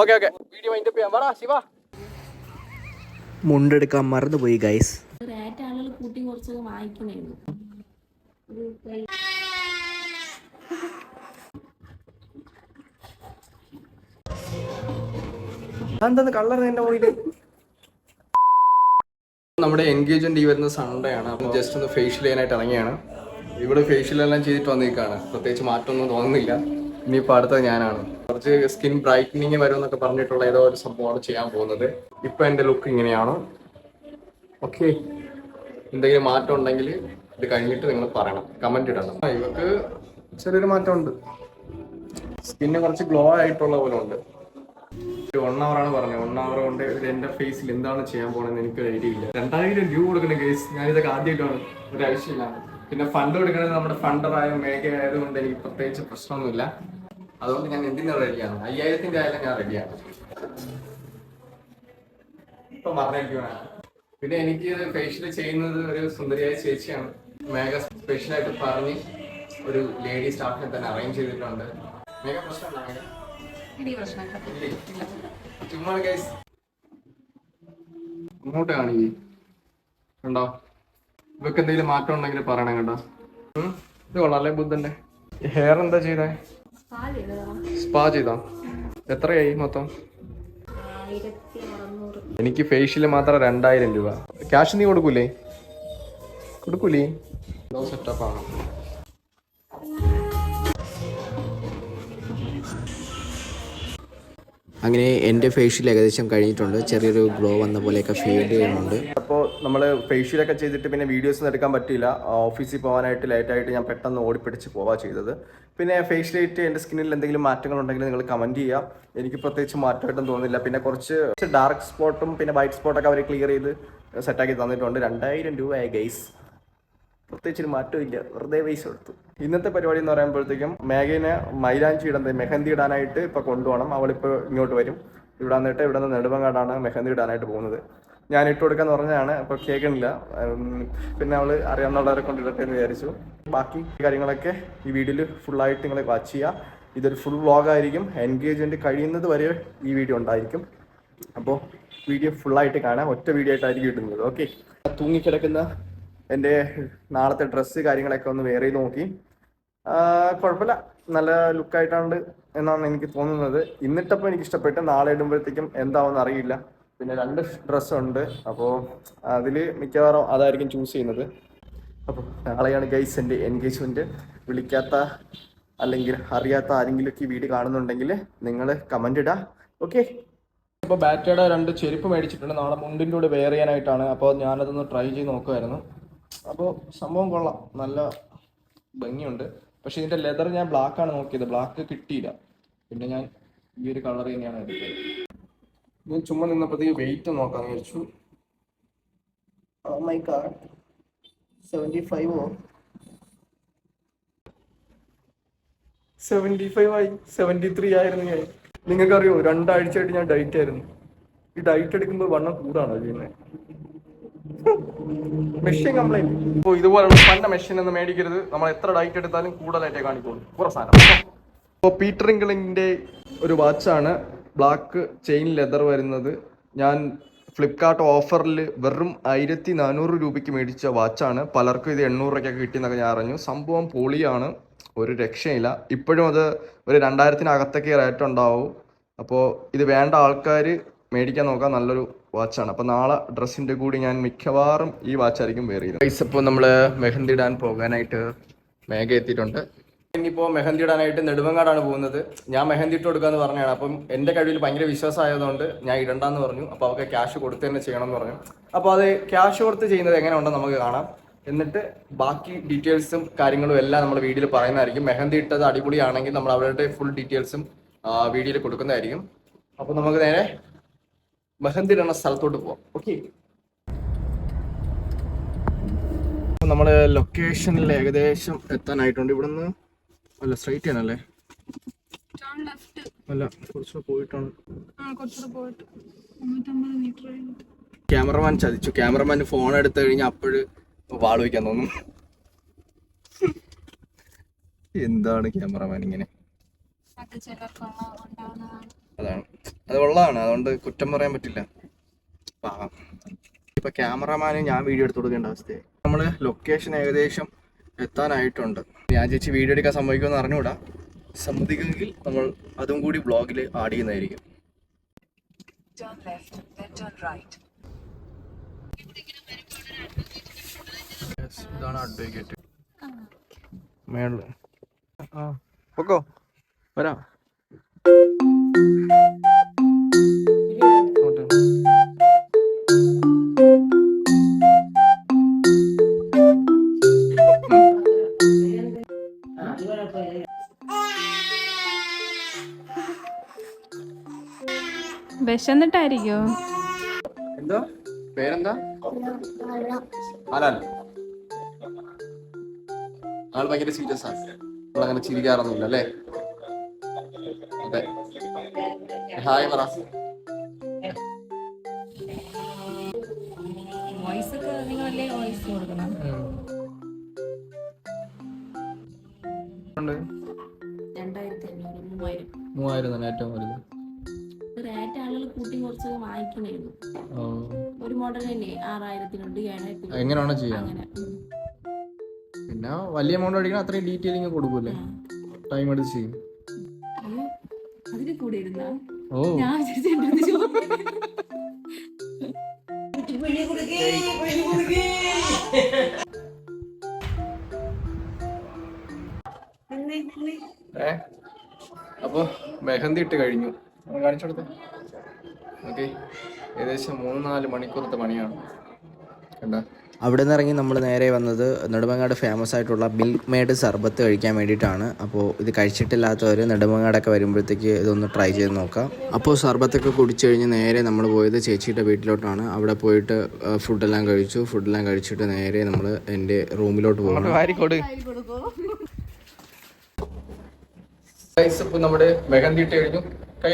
Okay okay video wind up ചെയ്യാൻ പറ ശിവ. മുണ്ടെടുക്കാൻ മറന്നുപോയി ഗൈസ് റേറ്റ് ആളുകൾ കൂട്ടി കുറച്ചൊക്കെ കളർ എന്റെ നമ്മുടെ എൻഗേജ്മെന്റ് ഈ വരുന്ന സൺഡേ ആണ്. അപ്പം ജസ്റ്റ് ഒന്ന് ഫേഷ്യൽ ചെയ്യാനായിട്ട് ഇറങ്ങിയാണ്. ഇവിടെ ഫേഷ്യൽ എല്ലാം ചെയ്തിട്ട് വന്നിരിക്കുകയാണ്. പ്രത്യേകിച്ച് മാറ്റമൊന്നും തോന്നുന്നില്ല. ഇനിയിപ്പോൾ അടുത്തത് ഞാനാണ്. കുറച്ച് സ്കിൻ ബ്രൈറ്റനിങ് വരും എന്നൊക്കെ പറഞ്ഞിട്ടുള്ള ഏതോ ഒരു സംഭവമാണ് ചെയ്യാൻ പോകുന്നത്. ഇപ്പൊ എന്റെ ലുക്ക് ഇങ്ങനെയാണ്. ഓക്കെ. എന്തെങ്കിലും മാറ്റം ഉണ്ടെങ്കിൽ ഇത് കഴിഞ്ഞിട്ട് നിങ്ങൾ പറയണം. കമന്റ് ഇടണം. ഇവർക്ക് ചെറിയൊരു മാറ്റമുണ്ട്. സ്കിന്ന് കുറച്ച് ഗ്ലോ ആയിട്ടുള്ള പോലെ ഉണ്ട്. വൺ അവർ ആണ് പറഞ്ഞത്. വൺ അവർ കൊണ്ട് എന്റെ ഫേസിൽ എന്താണ് ചെയ്യാൻ പോണെന്ന് എനിക്ക് ഐഡിയ ഇല്ല. രണ്ടായിരം രൂപ കൊടുക്കുന്ന കേസ് ഞാൻ ഇതൊക്കെ ആദ്യമായിട്ടാണ് ഒരു ആവശ്യമില്ലാണ് പിന്നെ ഫണ്ട് കൊടുക്കുന്നത് നമ്മുടെ ഫണ്ടറായ മേഘ ആയതുകൊണ്ട് എനിക്ക് പ്രത്യേകിച്ച് പ്രശ്നമൊന്നുമില്ല. അതുകൊണ്ട് ഞാൻ എന്തിനും റെഡിയാണ് അയ്യായിരത്തിന്റെ ആയാലും ഞാൻ റെഡിയാണ് ഇപ്പൊ മറന്നിരിക്കുകയാണ് പിന്നെ എനിക്ക് ഫേഷ്യൽ ചെയ്യുന്നത് ഒരു സുന്ദരിയായ ചേച്ചിയാണ്. മേഘ സ്പെഷ്യൽ ആയിട്ട് പറഞ്ഞ് ഒരു ലേഡി സ്റ്റാഫിനെ തന്നെ അറേഞ്ച് ചെയ്തിട്ടുണ്ട്. മേഘ പ്രശ്നമുണ്ടോ മേഘ? ഇല്ലേ? ചുമ്മാ ഗൈസ് ഇങ്ങോട്ട് കാണിക്കേ കണ്ടോ? ഇവക്ക് എന്തെങ്കിലും മാറ്റം ഉണ്ടെങ്കിൽ പറയണം കേട്ടോ. ഇത് കൊള്ളാം അല്ലേ ബുദ്ധന്റെ ഹെയർ എന്താ ചെയ്തേ? സ്പാ ചെയ്താ? എത്രയായി മൊത്തം? എനിക്ക് ഫേഷ്യൽ മാത്രം രണ്ടായിരം രൂപ. ക്യാഷ് നീ കൊടുക്കൂലേ? കൊടുക്കൂലേ? സെറ്റപ്പ് അങ്ങനെ എന്റെ ഫേഷ്യൽ ഏകദേശം കഴിഞ്ഞിട്ടുണ്ട്. ചെറിയൊരു ഗ്ലോ വന്ന പോലെയൊക്കെ ഫീൽ ചെയ്യുന്നുണ്ട്. അപ്പോൾ നമ്മൾ ഫേഷ്യലൊക്കെ ചെയ്തിട്ട് പിന്നെ വീഡിയോസ് എടുക്കാൻ പറ്റിയില്ല. ഓഫീസിൽ പോകാനായിട്ട് ലേറ്റായിട്ട് ഞാൻ പെട്ടെന്ന് ഓടിപ്പിടിച്ച് പോവാ ചെയ്തത്. പിന്നെ ഫേഷ്യൽ ഫേഷ്യലായിട്ട് എന്റെ സ്കിന്നിൽ എന്തെങ്കിലും മാറ്റങ്ങൾ ഉണ്ടെങ്കിൽ നിങ്ങൾ കമന്റ് ചെയ്യാം. എനിക്ക് പ്രത്യേകിച്ച് മാറ്റമായിട്ടും തോന്നുന്നില്ല. പിന്നെ കുറച്ച് ഡാർക്ക് സ്പോട്ടും പിന്നെ വൈറ്റ് സ്പോട്ടൊക്കെ അവർ ക്ലിയർ ചെയ്ത് സെറ്റാക്കി തന്നിട്ടുണ്ട്. രണ്ടായിരം രൂപയായി ഗൈസ് പ്രത്യേകിച്ച് ഒരു മാറ്റമില്ല വെറുതെ പൈസ കൊടുത്തു. ഇന്നത്തെ പരിപാടി എന്ന് പറയുമ്പോഴത്തേക്കും മേഘനെ മൈലാഞ്ചി ഇടുന്നത് മെഹന്തി ഇടാനായിട്ട് ഇപ്പൊ കൊണ്ടുപോകണം. അവളിപ്പോൾ ഇങ്ങോട്ട് വരും. ഇവിടെ വന്നിട്ട് ഇവിടെ നിന്ന് നെടുമ്പങ്ങാടാണ് മെഹന്തി ഇടാനായിട്ട് പോകുന്നത്. ഞാൻ ഇട്ട് കൊടുക്കാന്ന് പറഞ്ഞതാണ്. അപ്പോൾ കേൾക്കണില്ല. പിന്നെ അവൾ അറിയാവുന്നവരെ കൊണ്ടിടട്ടെ എന്ന് വിചാരിച്ചു. ബാക്കി കാര്യങ്ങളൊക്കെ ഈ വീഡിയോയിൽ ഫുള്ളായിട്ട് നിങ്ങൾ വാച്ച് ചെയ്യുക. ഇതൊരു ഫുൾ വ്ളോഗായിരിക്കും എൻഗേജ്മെന്റ് കഴിയുന്നത് വരെ ഈ വീഡിയോ ഉണ്ടായിരിക്കും. അപ്പോൾ വീഡിയോ ഫുള്ളായിട്ട് കാണാം. ഒറ്റ വീഡിയോ ആയിട്ടായിരിക്കും ഇടുന്നത്. ഓക്കെ തൂങ്ങിക്കിടക്കുന്ന എന്റെ നാളത്തെ ഡ്രസ്സ് കാര്യങ്ങളൊക്കെ ഒന്ന് വേറെ നോക്കി. കുഴപ്പമില്ല. നല്ല ലുക്കായിട്ടാണ് എന്നാണ് എനിക്ക് തോന്നുന്നത്. ഇന്നിട്ടപ്പോൾ എനിക്ക് ഇഷ്ടപ്പെട്ട് നാളെ ഇടുമ്പോഴത്തേക്കും എന്താവെന്ന് അറിയില്ല. പിന്നെ രണ്ട് ഡ്രസ്സ് ഉണ്ട്. അപ്പോൾ അതിൽ മിക്കവാറും അതായിരിക്കും ചൂസ് ചെയ്യുന്നത്. അപ്പോൾ നാളെയാണ് ഗൈസ് എന്റെ എൻഗേജ്മെന്റ് വിളിക്കാത്ത അല്ലെങ്കിൽ അറിയാത്ത ആരെങ്കിലുമൊക്കെ ഈ വീഡിയോ കാണുന്നുണ്ടെങ്കിൽ നിങ്ങൾ കമന്റ് ഇടുക ഓക്കെ ഇപ്പോൾ ബാറ്റയുടെ രണ്ട് ചെരുപ്പ് മേടിച്ചിട്ടുണ്ട്. നാളെ മുണ്ടിന്റെ കൂടെ വെയർ ചെയ്യാനായിട്ടാണ്. അപ്പോൾ ഞാനതൊന്ന് ട്രൈ ചെയ്ത് നോക്കുമായിരുന്നു അപ്പോൾ സംഭവം കൊള്ളാം. നല്ല ഭംഗിയുണ്ട്. പക്ഷെ ഇതിന്റെ ലെതർ ഞാൻ ബ്ലാക്ക് ആണ് നോക്കിയത്. ബ്ലാക്ക് കിട്ടിയില്ല. പിന്നെ ഞാൻ ഈ ഒരു കളർ തന്നെയാണ് എടുത്തത്. ഞാൻ ചുമ്മാ നിന്നപ്പോഴത്തേക്ക് വെയിറ്റ് നോക്കാൻ വിചാരിച്ചു. മൈ കാർഡ് സെവന്റി ഫൈവോ സെവന്റി ഫൈവ് ആയി. സെവന്റി ത്രീ ആയിരുന്നു ഞാൻ. നിങ്ങൾക്കറിയോ രണ്ടാഴ്ചയായിട്ട് ഞാൻ ഡയറ്റ് ആയിരുന്നു. ഈ ഡയറ്റ് എടുക്കുമ്പോൾ വണ്ണം കൂടാണോ ചെയ്യുന്നത്? മെഷീൻ കംപ്ലൈന്റ് ഇപ്പോൾ ഇതുപോലുള്ള പന്ന മെഷീൻ ഒന്നും മേടിക്കരുത്. നമ്മൾ എത്ര ഡൈറ്റ് എടുത്താലും കൂടുതലായിട്ടേ കാണിക്കുള്ളൂ. കുറേ സാധനം. ഇപ്പോൾ പീറ്റർ ഇംഗ്ലണ്ടിന്റെ ഒരു വാച്ചാണ് ബ്ലാക്ക് ചെയിൻ ലെതർ വരുന്നത്. ഞാൻ ഫ്ലിപ്കാർട്ട് ഓഫറിൽ വെറും ആയിരത്തി നാനൂറ് രൂപയ്ക്ക് മേടിച്ച വാച്ചാണ് പലർക്കും ഇത് എണ്ണൂറ് രൂപയ്ക്കൊക്കെ കിട്ടിയെന്നൊക്കെ ഞാൻ അറിഞ്ഞു. സംഭവം പൊളിയാണ്. ഒരു രക്ഷയില്ല. ഇപ്പോഴും അത് ഒരു രണ്ടായിരത്തിനകത്തൊക്കെ റേറ്റ് ഉണ്ടാവും. അപ്പോൾ ഇത് വേണ്ട ആൾക്കാർ മേടിക്കാൻ നോക്കാം നല്ലൊരു വാച്ചാണ് അപ്പോൾ നാളെ ഡ്രസ്സിന്റെ കൂടി ഞാൻ മിക്കവാറും ഈ വാച്ചായിരിക്കും വേറെ ചെയ്തത് പൈസ ഇപ്പോൾ നമ്മൾ മെഹന്തി ഇടാൻ പോകാനായിട്ട് മേഘ എത്തിയിട്ടുണ്ട്. ഇനിയിപ്പോൾ മെഹന്തി ഇടാനായിട്ട് നെടുമങ്ങാടാണ് പോകുന്നത്. ഞാൻ മെഹന്തി ഇട്ട് കൊടുക്കാന്ന് പറഞ്ഞാണ് അപ്പം എന്റെ കഴിവിൽ ഭയങ്കര വിശ്വാസമായതുകൊണ്ട് ഞാൻ ഇടണ്ടെന്ന് പറഞ്ഞു. അപ്പോൾ അവർക്ക് ക്യാഷ് കൊടുത്ത് തന്നെ ചെയ്യണം എന്ന് പറഞ്ഞു. അപ്പോൾ അത് ക്യാഷ് കൊടുത്ത് ചെയ്യുന്നത് എങ്ങനെ ഉണ്ടെന്ന് നമുക്ക് കാണാം. എന്നിട്ട് ബാക്കി ഡീറ്റെയിൽസും കാര്യങ്ങളും എല്ലാം നമ്മൾ വീഡിയോയിൽ പറയുന്നതായിരിക്കും. മെഹന്തി ഇട്ടത് അടിപൊളിയാണെങ്കിൽ നമ്മൾ അവരുടെ ഫുൾ ഡീറ്റെയിൽസും വീഡിയോയിൽ കൊടുക്കുന്നതായിരിക്കും. അപ്പോൾ നമുക്ക് നേരെ മെഹന്തി എന്ന സ്ഥലത്തോട്ട് പോവാം. ഓക്കെ നമ്മൾ ലൊക്കേഷനിൽ ഏകദേശം എത്താനായിട്ടുണ്ട്. ഇവിടുന്ന് അല്ല സ്ട്രൈറ്റ് ലെഫ്റ്റ് അല്ല കുറച്ചുകൂടെ പോയിട്ടാണ്. ക്യാമറമാൻ ചതിച്ചു. ക്യാമറമാൻ ഫോൺ എടുത്തു കഴിഞ്ഞാൽ അപ്പോഴ് വാൾ വയ്ക്കാൻ തോന്നും. എന്താണ് ക്യാമറമാൻ ഇങ്ങനെ? അതാണ്. അത് ഉള്ളതാണ് അതുകൊണ്ട് കുറ്റം പറയാൻ പറ്റില്ല. ഇപ്പൊ ക്യാമറമാന് ഞാൻ വീഡിയോ എടുത്തു കൊടുക്കേണ്ട അവസ്ഥയായി. നമ്മൾ ലൊക്കേഷൻ ഏകദേശം എത്താനായിട്ടുണ്ട്. ഞാൻ ചേച്ചി വീഡിയോ എടുക്കാൻ സമ്മതിക്കുമെന്ന് അറിഞ്ഞുകൂടാ. സമ്മതിക്കുമെങ്കിൽ നമ്മൾ അതും കൂടി ബ്ലോഗിൽ ആഡ് ചെയ്യുന്നതായിരിക്കും. ഇതാണ് അഡ്വക്കേറ്റ് മേളിൽ. ആ പൊക്കോ. വരാം. വിശന്നിട്ടായിരിക്കോ? എന്തോ? പേരെന്താ? ഹലാൽ. ആൾ ഭയങ്കര സീരിയസ് ആണ്. നമ്മളങ്ങനെ ചിരിക്കാറൊന്നുമില്ല അല്ലേ? അതെ. ഹായ് പറ. വോയിസ് ഒക്കെ നിങ്ങളല്ലേ വോയിസ് കൊടുക്കണം. രണ്ടായിരത്തി മൂവായിരം. മൂവായിരം തന്നെ ഏറ്റവും വലുത്. റേറ്റ് ആളുകൾ കൂട്ടി കുറച്ചൊക്കെ വാങ്ങിക്കണേയുള്ളൂ ഒരു മോഡൽ തന്നെ ആറായിരത്തിനുണ്ട് ഏഴായിരത്തിനുണ്ട്. എങ്ങനെയാണോ ചെയ്യാം? അങ്ങനെ. പിന്നെ വലിയ എമൗണ്ട് അടിക്കണം അത്രയും ഡീറ്റെയിലിംഗ് കൊടുക്കൂലേ ടൈം എടുത്ത് ചെയ്യും. അതിന് കൂടെ ഇരുന്നാ? ഓ. ഞാൻ അപ്പൊ മെഹന്തി ഇട്ട് കഴിഞ്ഞു. കാണിച്ചു കൊടുത്തേ. ഓക്കെ ഏകദേശം മൂന്ന് നാല് മണിക്കൂറത്തെ പണിയാണ്. കണ്ടാ? അവിടെ നിന്ന് ഇറങ്ങി നമ്മൾ നേരെ വന്നത് നെടുമങ്ങാട് ഫേമസ് ആയിട്ടുള്ള മിൽക്ക് മേഡ് സർബത്ത് കഴിക്കാൻ വേണ്ടിയിട്ടാണ്. അപ്പോൾ ഇത് കഴിച്ചിട്ടില്ലാത്തവർ നെടുമങ്ങാടൊക്കെ വരുമ്പോഴത്തേക്ക് ഇതൊന്ന് ട്രൈ ചെയ്ത് നോക്കാം. അപ്പോൾ സർബത്തൊക്കെ കുടിച്ചു കഴിഞ്ഞ് നേരെ നമ്മൾ പോയത് ചേച്ചിയുടെ വീട്ടിലോട്ടാണ്. അവിടെ പോയിട്ട് ഫുഡെല്ലാം കഴിച്ചു. ഫുഡെല്ലാം കഴിച്ചിട്ട് നേരെ നമ്മൾ എന്റെ റൂമിലോട്ട് പോകണം ഇപ്പോൾ ഇപ്പൊ നമ്മുടെ മെഹന്തി ഇട്ട് കഴിഞ്ഞു. കൈ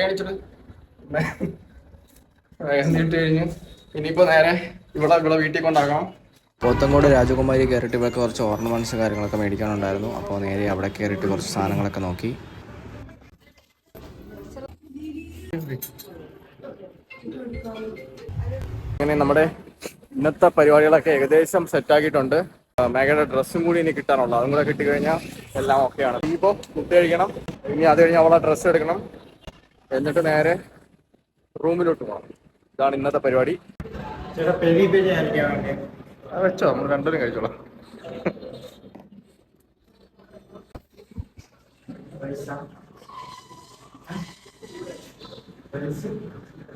എന്നിട്ട് കഴിഞ്ഞു ഇനിയിപ്പോ നേരെ ഇവിടെ ഇവിടെ വീട്ടിൽ കൊണ്ടാക്കാം പോത്തങ്കോട് രാജകുമാരി കയറിയിട്ട് ഇവിടെ കുറച്ച് ഓർണമെന്റ്സ് കാര്യങ്ങളൊക്കെ മേടിക്കാനുണ്ടായിരുന്നു. അപ്പോൾ നേരെ അവിടെ കയറിയിട്ട് കുറച്ച് സാധനങ്ങളൊക്കെ നോക്കി. അങ്ങനെ നമ്മുടെ ഇന്നത്തെ പരിപാടികളൊക്കെ ഏകദേശം സെറ്റ് ആക്കിയിട്ടുണ്ട്. ആ, മേഘയുടെ ഡ്രസ്സും കൂടി ഇനി കിട്ടാനുള്ളൂ അതും കൂടെ കിട്ടിക്കഴിഞ്ഞാൽ എല്ലാം ഓക്കെയാണ് ഇനിയിപ്പോൾ ഫുഡ് കഴിക്കണം. ഇനി അത് കഴിഞ്ഞ് അവളെ ഡ്രസ്സ് എടുക്കണം. എന്നിട്ട് നേരെ റൂമിലോട്ട് പോകണം ഇതാണ് ഇന്നത്തെ പരിപാടി. വെച്ചോ നമ്മൾ രണ്ടുപേരും കഴിച്ചോളാം.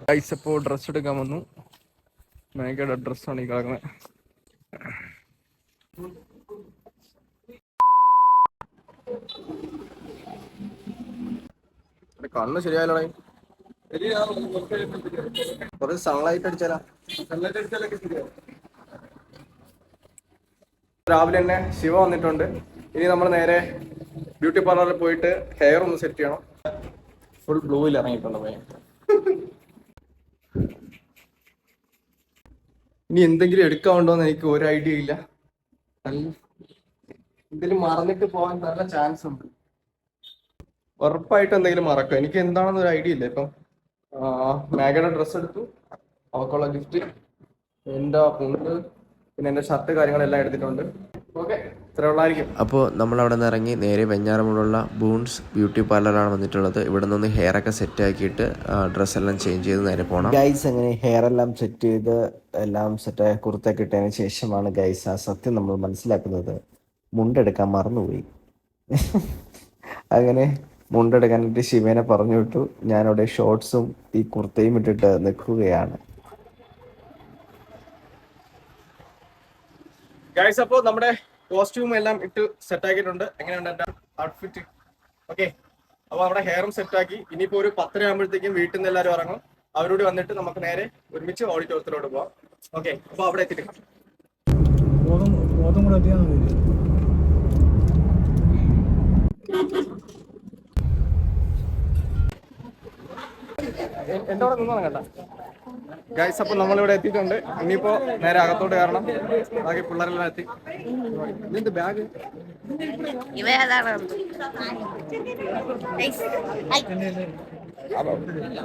കഴിച്ചപ്പോൾ ഡ്രസ്സ് എടുക്കാൻ വന്നു. മേഘയുടെ ഡ്രസ്സാണ് ഈ കിടക്കുന്നത് കണ്ണ് ശരിയായാലോ കുറച്ച് സൺലൈറ്റ് അടിച്ചാലാ. രാവിലെ തന്നെ ശിവ വന്നിട്ടുണ്ട്. ഇനി നമ്മൾ നേരെ ബ്യൂട്ടി പാർലറിൽ പോയിട്ട് ഹെയർ ഒന്ന് സെറ്റ് ചെയ്യണം. ഫുൾ ബ്ലൂവിൽ ഇറങ്ങിയിട്ടുണ്ട് പയ്യൻ ഇനി എന്തെങ്കിലും എടുക്കാനുണ്ടോന്ന് എനിക്ക് ഒരു ഐഡിയ ഇല്ല. എന്തെങ്കിലും മറന്നിട്ട് പോകാൻ നല്ല ചാൻസ് ഉണ്ട്. ഉറപ്പായിട്ട് എന്തെങ്കിലും മറക്കും. എനിക്ക് എന്താണെന്ന് ഒരു ഐഡിയ ഇല്ല. ഇപ്പം മേഘയുടെ ഡ്രസ്സ് എടുത്തു. അവക്കുള്ള ഗിഫ്റ്റ് എന്റെ ഉണ്ട് പിന്നെ എന്റെ ഷർട്ട് കാര്യങ്ങളെല്ലാം എടുത്തിട്ടുണ്ട്. ഓക്കെ അപ്പോൾ നമ്മൾ അവിടെ നിന്ന് ഇറങ്ങി നേരെ വെഞ്ഞാറമൂടുള്ള ബൂൺസ് ബ്യൂട്ടി പാർലറാണ് വന്നിട്ടുള്ളത്. ഇവിടെ നിന്ന് ഹെയർ ഒക്കെ സെറ്റ് ആക്കിയിട്ട് ഡ്രസ്സ് എല്ലാം ചേഞ്ച് ചെയ്ത് നേരെ പോകണം ഗൈസ് അങ്ങനെ ഹെയർ എല്ലാം സെറ്റ് ചെയ്ത് എല്ലാം സെറ്റ് കുർത്തൊക്കെ ഇട്ടതിന് ശേഷമാണ് ഗൈസ് ആ സത്യം നമ്മൾ മനസ്സിലാക്കുന്നത്. മുണ്ടെടുക്കാൻ മറന്നുപോയി. അങ്ങനെ മുണ്ടെടുക്കാനായിട്ട് ശിവനെ പറഞ്ഞു വിട്ടു. ഞാനവിടെ ഷോർട്സും ഈ കുർത്തയും ഇട്ടിട്ട് നിൽക്കുകയാണ്. ഗൈസ് അപ്പോ നമ്മുടെ കോസ്റ്റ്യൂം എല്ലാം ഇട്ട് സെറ്റ് ആക്കിയിട്ടുണ്ട്. എങ്ങനെയുണ്ട് എന്റെ ഔട്ട്ഫിറ്റ് ഓക്കെ അപ്പൊ നമ്മുടെ ഹെയറും സെറ്റ് ആക്കി. ഇനിയിപ്പോ ഒരു പത്തര ആകുമ്പോഴത്തേക്കും വീട്ടിൽ നിന്ന് എല്ലാവരും ഇറങ്ങും. അവരോട് വന്നിട്ട് നമുക്ക് നേരെ ഒരുമിച്ച് ഓഡിറ്റോറിയത്തിലോട്ട് പോവാം. ഓക്കെ അപ്പൊ അവിടെ എത്തിയിട്ട് കാണാം. കൂടെ കേട്ടോ? ഗൈസ് അപ്പൊ നമ്മളിവിടെ എത്തിയിട്ടുണ്ട്. ഇനിയിപ്പോ നേരെ അകത്തോട്ട് കാരണം ബാക്കി പിള്ളേരെല്ലാം എത്തി. എന്ത് ബാഗ്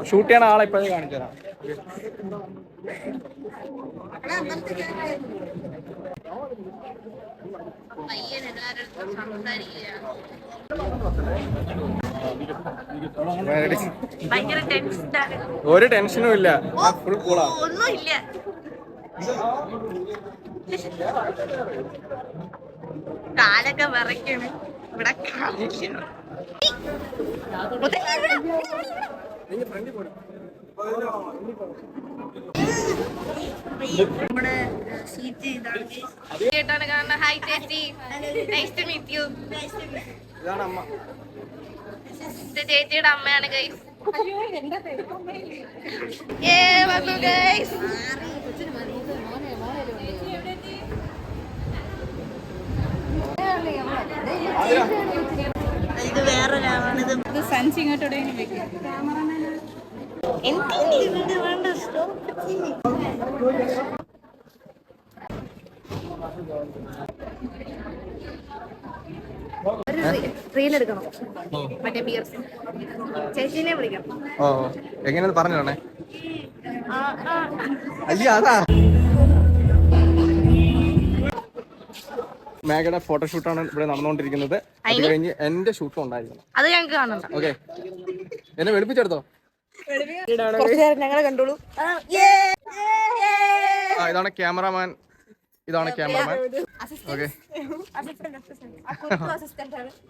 ഷൂട്ട് ചെയ്യണ ആളെ ഇപ്പോഴേ കാണിച്ചു തരാം. ഒരു ടെൻഷനും ഇല്ല. ഫുൾ കൂളാ. ഒന്നുമില്ല. കാലൊക്കെ വിറയ്ക്കണ്. ഇവിടെ കാണിക്കണം നമ്മുടെ സീറ്റ് ഇതാണ്. കേട്ടാണ് ഹൈ ചേച്ചി നൈസ് ടു മീറ്റ് യു ഇതാണ് അമ്മ ഇത് ചേച്ചിയുടെ അമ്മയാണ് ഗൈസ് ഏ വന്നു ഗൈസ് ഇത് വേറൊരാളാണ്. ഇത് ഇത് സഞ്ചി ഇങ്ങോട്ടോടെ സ്റ്റോപ്പ് റീൽ എടുക്കണം മറ്റേ ചേച്ചിനെ വിളിക്കണം ഓ എങ്ങനെയാന്ന് പറഞ്ഞു തരണേ അയ്യ അതാ മേഘയുടെ ഫോട്ടോഷൂട്ടാണ് ഇവിടെ നടന്നുകൊണ്ടിരിക്കുന്നത്. അത് കഴിഞ്ഞ് എന്റെ ഷൂട്ടും ഉണ്ടായിരുന്നു അത് ഞങ്ങൾക്ക് കാണണ്ട ഓക്കെ എന്നെ വെളുപ്പിച്ചെടുത്തോ? ഞങ്ങളെ കണ്ടോളൂ ആ ഇതാണ് ക്യാമറാമാൻ. ഇതാണ് ക്യാമറാമാൻ. ഓക്കെ.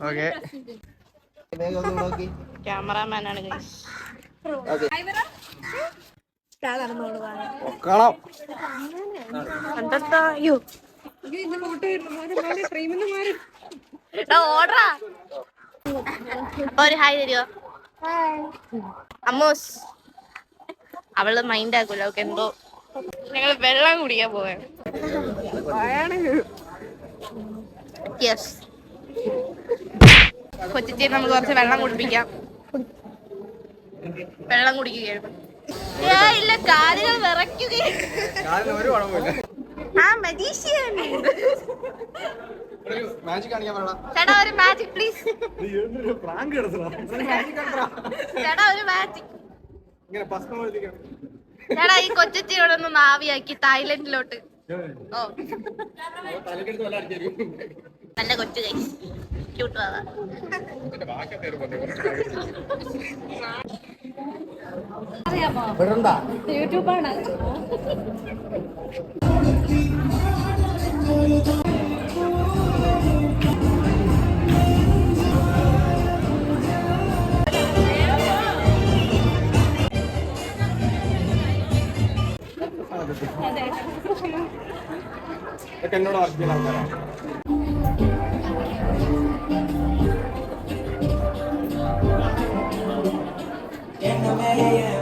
ഓക്കെ. ക്യാമറാമാനാണ് കാണാം കണ്ടെത്താ അയ്യോ. ഓർഡറാ ഒരു ഹായ് തരുമോ അമ്മോസ് അവൾ മൈൻഡ് ആക്കൂല. അവൾക്ക് എന്തോ ഞങ്ങൾ വെള്ളം കുടിക്കാൻ പോവാണ് യെസ് കൊച്ചിച്ചേ നമുക്ക് കുറച്ച് വെള്ളം കുടിപ്പിക്കാം. വെള്ളം കുടിക്കുകയാണ് ഏ ഇല്ല കാലുകൾ വിറയ്ക്കുകയാണ് ആ മജീഷ്യൻ പറയടാ ചേട്ടാ ഒരു മാജിക് പ്ലീസ് ചേട്ടാ ഒരു മാജിക് ചേട്ടാ ഈ കൊച്ചിയോടെ ഒന്ന് നാവിയാക്കി തായ്ലൻഡിലോട്ട്. ഓ. നല്ല കൊച്ചു കൈ. ക്യൂട്ട് അതാ ഇതൊക്കെ എന്നോട് വർക്ക് ചെയ്യുന്ന ആൾക്കാരാണ് ഹലോ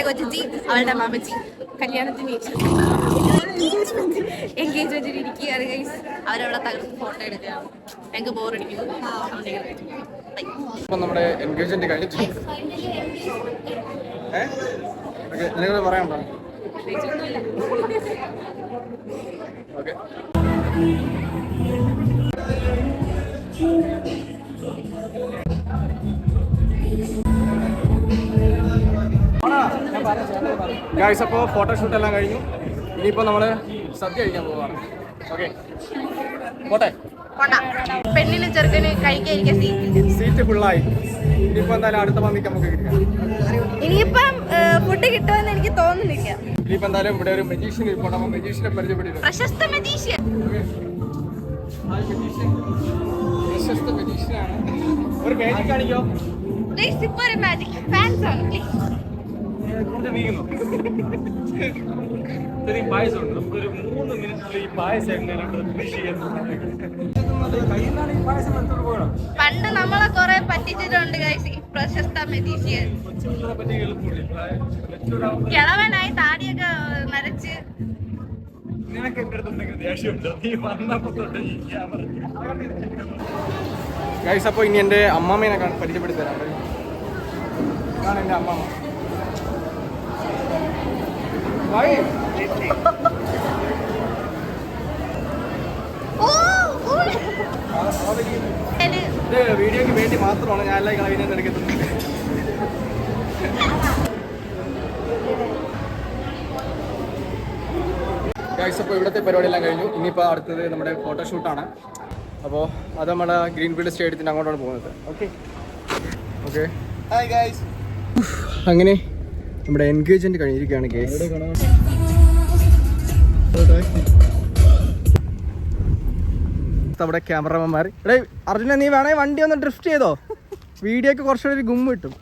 എന്റെ കൊച്ചി അവളുടെ മാമച്ചി. കല്യാണത്തിന് എൻഗേജ്മെന്റിൽ ഇരിക്കുകയാണ് ഗൈസ് അവരവിടെ തകർത്ത് ഫോട്ടോ എടുക്കുക ഞങ്ങൾക്ക് ബോറടിക്കുന്നു ഇപ്പൊ നമ്മുടെ എൻഗേജ്മെന്റ് കഴിഞ്ഞിട്ട് പറയാനുണ്ടോ ഓക്കെ നിങ്ങൾ പറയണ്ടോ ഗായ്സ് അപ്പോൾ ഫോട്ടോഷൂട്ട് എല്ലാം കഴിഞ്ഞു. ഇനിയിപ്പോൾ നമ്മൾ സദ്യ കഴിക്കാൻ പോവാണ്. ഓക്കെ പോട്ടെ? പെണ്ണിന് ചെറുക്കന് കഴിക്കാതിരിക്കാൻ സീറ്റ് സീറ്റ് ഫുള്ളായി ഇനിയിപ്പോ എന്തായാലും അടുത്ത പന്തിക്ക് നമുക്ക് കിട്ടിക്കാം ഇനിയിപ്പം ഫുഡ് കിട്ടുമെന്ന് എനിക്ക് തോന്നുന്നില്ല. ഇനിയിപ്പോ എന്തായാലും ഇവിടെ ഒരു മെജീഷ്യൻ ഇരിപ്പുണ്ട്. അപ്പോൾ മെജീഷ്യനെ പരിചയപ്പെട്ടിട്ട് പ്രശസ്ത മെജീഷ്യൻ പ്രശസ്ത മെജീഷ്യനാണ് ഒരു മാജിക് കാണിക്കോ? പ്ലീസ് ഇപ്പൊ ഒരു മാജിക് ഫാൻസ് ആണ് പ്ലീസ് കുറച്ച് നീങ്ങുന്നു ഇത്രയും പായസമുണ്ട്. നമുക്കൊരു മൂന്ന് മിനിറ്റിൽ ഈ പായസം ഫിനിഷ് പണ്ട് നമ്മളെ കുറെ പറ്റിച്ചിട്ടുണ്ട് പ്രശസ്ത മെതീഷ്യൻ. കിളവനായി താടിയൊക്കെ നരച്ച്. നിനക്ക് എന്റെ അടുത്തുണ്ടെങ്കിൽ ദേഷ്യമുണ്ട്? നീ വന്നപ്പോൾ തൊട്ട് ഈ ക്യാമറ ഗൈസ് അപ്പോൾ ഇനി എന്റെ അമ്മാമ്മേനെ കാണാൻ പരിചയപ്പെടുത്തി തരാം. ഇതാണ് എന്റെ അമ്മാമ്മ. വീഡിയോക്ക് വേണ്ടി മാത്രമാണ് ഞാൻ എല്ലാ കളവിനെ എടുക്കുന്നത് ഗൈസ് അപ്പോൾ ഇവിടുത്തെ പരിപാടിയെല്ലാം കഴിഞ്ഞു. ഇനിയിപ്പോൾ അടുത്തത് നമ്മുടെ ഫോട്ടോഷൂട്ടാണ് അപ്പോൾ അത് നമ്മുടെ ഗ്രീൻഫീൽഡ് സ്റ്റേഡിയത്തിന്റെ അങ്ങോട്ടാണ് പോകുന്നത്. ഓക്കെ ഓക്കെ ഹായ് ഗൈസ് അങ്ങനെ നമ്മുടെ എൻഗേജ്മെന്റ് കഴിഞ്ഞിരിക്കുകയാണ് കേസ് നമ്മുടെ ക്യാമറമാൻമാർ എടേ അർജുന നീ വേണേ വണ്ടി ഒന്ന് ഡ്രിഫ്റ്റ് ചെയ്തോ? വീഡിയോക്ക് കുറച്ചുകൂടി ഒരു ഗുമ്മ് കിട്ടും.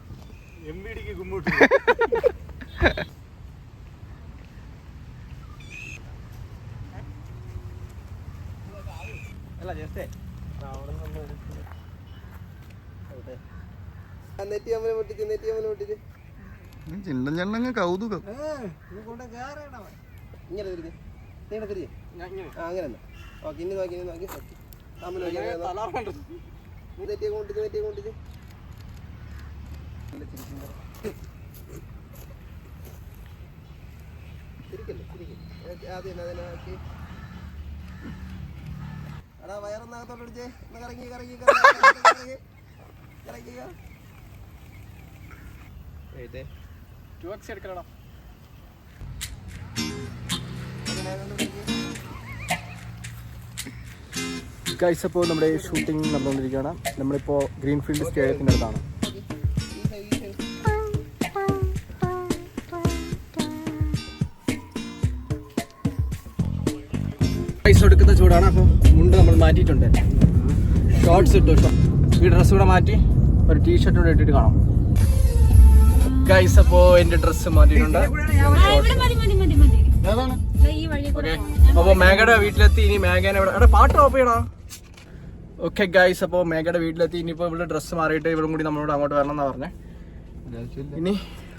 പൊട്ടിച്ച് നെറ്റി അമ്മനെ കുമ്മൂട്ട് ചിണ്ടൻ ചെണ്ണങ്ങ് കൗതുകം. ഇങ്ങനെ തിരിഞ്ഞ് നീണ്ട തിരിഞ്ഞ് അങ്ങനെ തന്നെ. ഓക്കെ ഇനി നോക്കി ഇനി നോക്കി. തമ്മിൽ നെറ്റിയെ കൊണ്ടിട്ട് നെറ്റിയെ കൊണ്ടിട്ട് തിരിക്കല്ലേ തിരിക്കല്ലേ ആദ്യം അതിനെ ആക്കി എടാ വയറൊന്നകത്തോട്ട് അടിച്ചേ ഒന്ന് കറങ്ങി കറങ്ങി കറങ്ങി കറങ്ങി കറങ്ങി. എഴുതേ ടു എക്സ് എടുക്കണോ ഗൈസ് അപ്പോൾ നമ്മുടെ ഷൂട്ടിംഗ് നടന്നുകൊണ്ടിരിക്കുകയാണ്. നമ്മളിപ്പോൾ ഗ്രീൻഫീൽഡ് സ്റ്റേഡിയത്തിന്റെ അടുത്താണ്. പൈസ എടുക്കുന്ന ചൂടാണ്. അപ്പോൾ മുണ്ട് നമ്മൾ മാറ്റിയിട്ടുണ്ട്. ഷോർട്ട്സ് ഇട്ടു. ഈ ഡ്രസ്സ് കൂടെ മാറ്റി ഒരു ടീഷർട്ടും ഷർട്ട് കൂടെ ഇട്ടിട്ട് കാണാം. ഗൈസ് അപ്പോ എന്റെ ഡ്രസ്സ് മാറ്റിയിട്ടുണ്ട്. ഓക്കെ അപ്പോൾ മേഘയുടെ വീട്ടിലെത്തി ഇനി മേഘനെ ഇവിടെ എടാ പാട്ട് ഓഫ് ചെയ്യണോ ഓക്കെ ഗൈസ് അപ്പോൾ മേഘയുടെ വീട്ടിലെത്തി ഇനിയിപ്പോൾ ഇവിടെ ഡ്രസ്സ് മാറിയിട്ട് ഇവരും കൂടി നമ്മളോട് അങ്ങോട്ട് വരണം എന്നാ പറഞ്ഞേ. ഇനി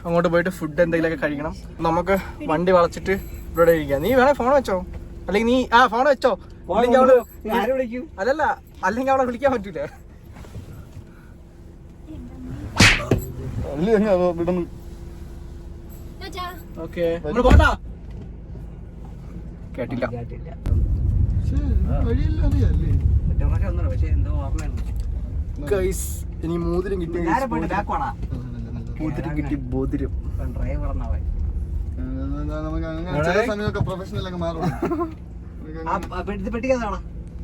അങ്ങോട്ട് പോയിട്ട് ഫുഡ് എന്തെങ്കിലുമൊക്കെ കഴിക്കണം. നമുക്ക് വണ്ടി വളച്ചിട്ട് ഇവിടെ ഇരിക്കാം. നീ വേണേ ഫോൺ വെച്ചോ? അല്ലെങ്കിൽ നീ ആ ഫോൺ വെച്ചോ. അല്ലെങ്കിൽ അല്ലല്ല അല്ലെങ്കിൽ അവളെ വിളിക്കാൻ പറ്റൂലേ. ഓക്കെ. പോട്ടാ. കേട്ടില്ല. ഗൈസ് ഇനി മോതിരം കിട്ടി മോതിരം കിട്ടി മോതിരം.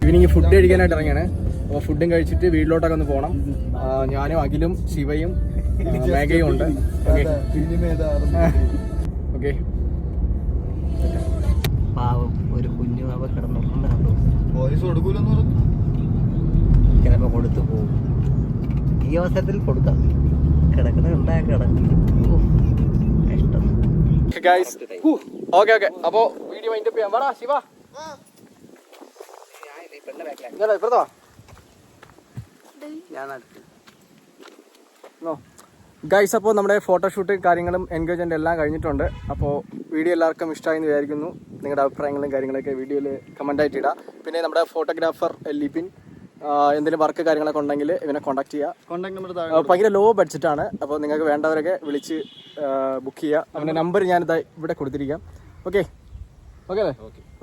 ഈവനിങ് ഫുഡ് കഴിക്കാനായിട്ട് ഇറങ്ങിയാണ്. അപ്പോൾ ഫുഡും കഴിച്ചിട്ട് വീട്ടിലോട്ടൊക്കെ ഒന്ന് പോകണം ഞാനും അഖിലും ശിവയും മേഘയും ഉണ്ട്. ഓക്കെ പാവം ഒരു കുഞ്ഞു അവ കിടന്നുണ്ട് പോലീസ് കൊടുക്കൂലെന്ന് പറഞ്ഞു. ചിലപ്പോൾ കൊടുത്തു പോകും. ഈ അവസരത്തിൽ കൊടുക്കാം. കിടക്കണ ഉണ്ടായ കിടക്കും. കഷ്ടം ഗൈസ് ഓക്കെ ഓക്കെ അപ്പോ വീഡിയോ മൈൻഡ് ചെയ്യാം. വാടാ ശിവ. ഇപ്പുറത്താ ഞാൻ നടത്തി ഗൈസ് അപ്പോൾ നമ്മുടെ ഫോട്ടോഷൂട്ട് കാര്യങ്ങളും എൻഗേജ്മെന്റ് എല്ലാം കഴിഞ്ഞിട്ടുണ്ട്. അപ്പോൾ വീഡിയോ എല്ലാവർക്കും ഇഷ്ടമായി എന്ന് വിചാരിക്കുന്നു. നിങ്ങളുടെ അഭിപ്രായങ്ങളും കാര്യങ്ങളൊക്കെ വീഡിയോയിൽ കമന്റായിട്ട് ഇടാം. പിന്നെ നമ്മുടെ ഫോട്ടോഗ്രാഫർ ലിപിൻ എന്തെങ്കിലും വർക്ക് കാര്യങ്ങളൊക്കെ ഉണ്ടെങ്കിൽ ഇവനെ കോൺടാക്ട് ചെയ്യുക കോൺടാക്ട് നമ്പർ ഭയങ്കര ലോ ബഡ്ജറ്റാണ് അപ്പോൾ നിങ്ങൾക്ക് വേണ്ടവരൊക്കെ വിളിച്ച് ബുക്ക് ചെയ്യുക അവന്റെ നമ്പർ ഞാനിതാ ഇവിടെ കൊടുത്തിരിക്കാം. ഓക്കെ ഓക്കെ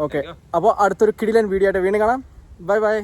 ഓക്കെ അപ്പോൾ അടുത്തൊരു കിടിലൻ വീഡിയോ ആയിട്ട് വീണ്ടും കാണാം. Bye bye